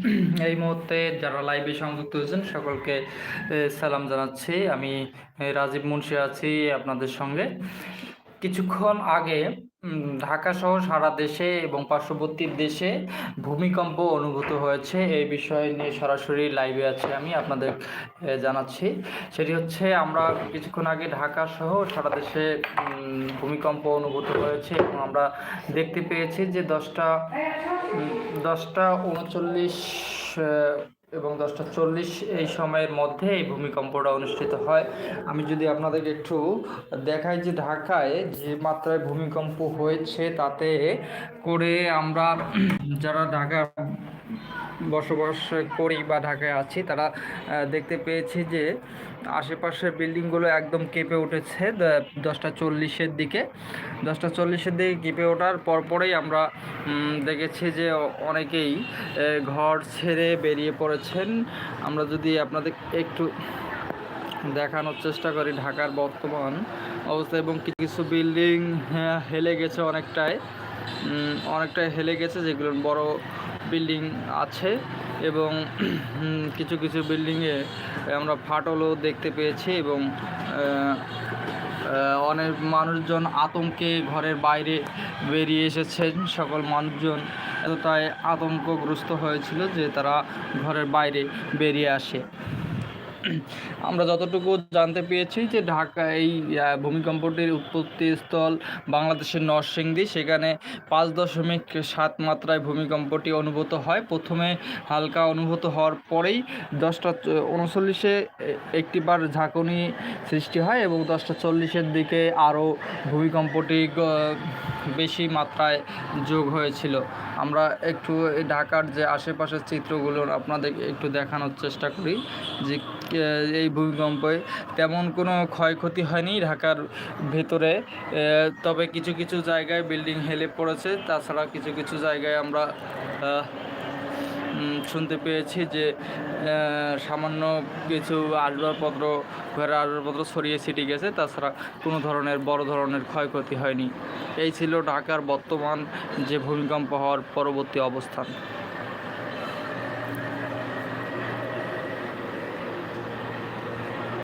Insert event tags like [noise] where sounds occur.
[clears throat] এই মুহূর্তে যারা লাইভে সংযুক্ত হয়েছেন, সকলকে সালাম জানাচ্ছি। আমি রাজীব মুন্সি আছি আপনাদের সঙ্গে। কিছুক্ষণ আগে উম, ঢাকা সহ সারা দেশে এবং পার্শ্ববর্তী দেশে ভূমিকম্প অনুভূত হয়েছে। এই বিষয় নিয়ে সরাসরি লাইভে আছে আমি আপনাদের জানাচ্ছি। সেটি হচ্ছে আমরা কিছুক্ষণ আগে ঢাকা সহ সারা দেশে ভূমিকম্প অনুভূত হয়েছে এবং আমরা দেখতে পেয়েছি যে দশটা দশটা উনচল্লিশ এবং দশটা চল্লিশ এই সময়ের মধ্যে এই ভূমিকম্পটা অনুষ্ঠিত হয়। আমি যদি আপনাদেরকে একটু দেখাই যে ঢাকায় যে মাত্রায় ভূমিকম্প হয়েছে, তাতে করে আমরা যারা ঢাকা বসবাস করি বা ঢাকায় আছি, তারা দেখতে পেয়েছি যে আশেপাশের বিল্ডিংগুলো একদম কেঁপে উঠেছে দশটা চল্লিশের দিকে। দশটা চল্লিশের দিকে কেঁপে ওঠার পরপরেই আমরা দেখেছি যে অনেকেই ঘর ছেড়ে বেরিয়ে পড়েছেন। আমরা যদি আপনাদের একটু দেখানোর চেষ্টা করি ঢাকার বর্তমান অবস্থা এবং কিছু কিছু বিল্ডিং হেলে গেছে অনেকটাই। অনেকটাই হেলে গেছে যেগুলো বড় বিল্ডিং আছে। এবং কিছু কিছু বিল্ডিংয়ে আমরা ফাটলও দেখতে পেয়েছি এবং অনেক মানুষজন আতঙ্কে ঘরের বাইরে বেরিয়ে এসেছেন, সকল মানুষজন এতটাই আতঙ্কগ্রস্ত হয়েছিল যে তারা ঘরের বাইরে বেরিয়ে আসে। আমরা যতটুকু জানতে পেরেছি যে ঢাকা এই ভূমিকম্পটির উৎপত্তি স্থল বাংলাদেশের নরসিংদী। সেখানে পাঁচ দশমিক সাত মাত্রায় ভূমিকম্পটি অনুভূত হয়। প্রথমে হালকা অনুভূত হওয়ার পরেই দশটা উনচল্লিশে একটিবার ঝাঁকুনি সৃষ্টি হয় এবং দশটা চল্লিশের দিকে আরও ভূমিকম্পটি বেশি মাত্রায় যোগ হয়েছিল। আমরা একটু ঢাকার যে আশেপাশের চিত্রগুলো আপনাদের একটু দেখানোর চেষ্টা করি যে এই ভূমিকম্পে তেমন কোনো ক্ষয়ক্ষতি হয়নি ঢাকার ভেতরে। তবে কিছু কিছু জায়গায় বিল্ডিং হেলে পড়েছে, তাছাড়া কিছু কিছু জায়গায় আমরা শুনতে পেয়েছি যে সামান্য কিছু আসবাবপত্র, ঘরের আসবাবপত্র ছড়িয়ে ছিটে গেছে। তাছাড়া কোনো ধরনের, বড় ধরনের ক্ষয়ক্ষতি হয়নি। এই ছিল ঢাকার বর্তমান যে ভূমিকম্প হওয়ার পরবর্তী অবস্থান।